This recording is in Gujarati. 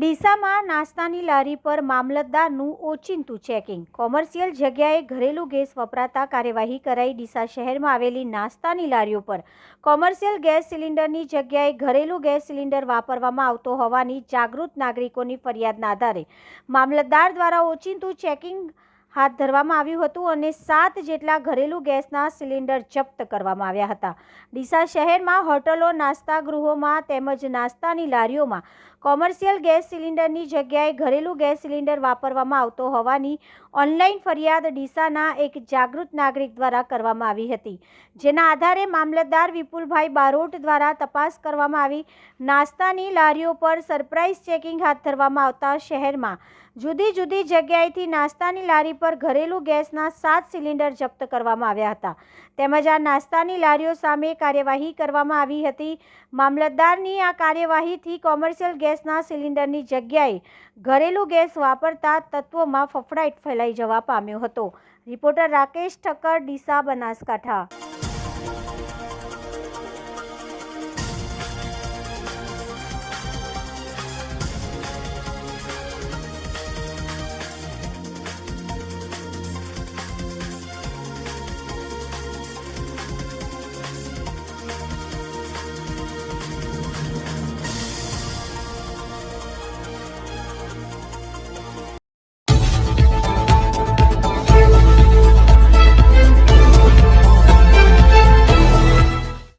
ડીસામાં નાસ્તાની લારી પર મામલતદારનું ઓચિંતું ચેકિંગ. કોમર્શિયલ જગ્યાએ ઘરેલું ગેસ વપરાતા કાર્યવાહી કરાઈ ડીસા શહેરમાં આવેલી નાસ્તાની લારીઓ પર. કોમર્શિયલ ગેસ સિલિન્ડરની જગ્યાએ ઘરેલું ગેસ સિલિન્ડર વાપરવામાં આવતો હોવાની જાગૃત નાગરિકોની ફરિયાદના આધારે મામલતદાર દ્વારા ઓચિંતું ચેકિંગ હાથ ધરવામાં આવ્યું હતું અને સાત જેટલા ઘરેલું ગેસના સિલિન્ડર જપ્ત કરવામાં આવ્યા હતા. ડીસા શહેરમાં હોટલો, નાસ્તા ગૃહોમાં તેમજ નાસ્તાની લારીઓમાં કોમર્શિયલ ગેસ સિલિન્ડરની જગ્યાએ ઘરેલું ગેસ સિલિન્ડર વાપરવામાં આવતો હોવાની ઓનલાઈન ફરિયાદ ડીસાના એક જાગૃત નાગરિક દ્વારા કરવામાં આવી હતી. જેના આધારે મામલતદાર વિપુલભાઈ બારોટ દ્વારા તપાસ કરવામાં આવી. નાસ્તાની લારીઓ પર સરપ્રાઇઝ ચેકિંગ હાથ ધરવામાં આવતા શહેરમાં જુદી જુદી જગ્યાએથી નાસ્તાની લારી પર ઘરેલું ગેસના સાત સિલિન્ડર જપ્ત કરવામાં આવ્યા હતા. તેમજ આ નાસ્તાની લારીઓ સામે કાર્યવાહી કરવામાં આવી હતી. મામલતદારની આ કાર્યવાહીથી કોમર્શિયલ ગેસના સિલિન્ડરની જગ્યાએ ઘરેલું ગેસ વાપરતા તત્વોમાં ફફડાટ ફેલાઈ જવા પામ્યો હતો. રિપોર્ટર રાકેશ ઠક્કર, ડીસા બનાસકાંઠા.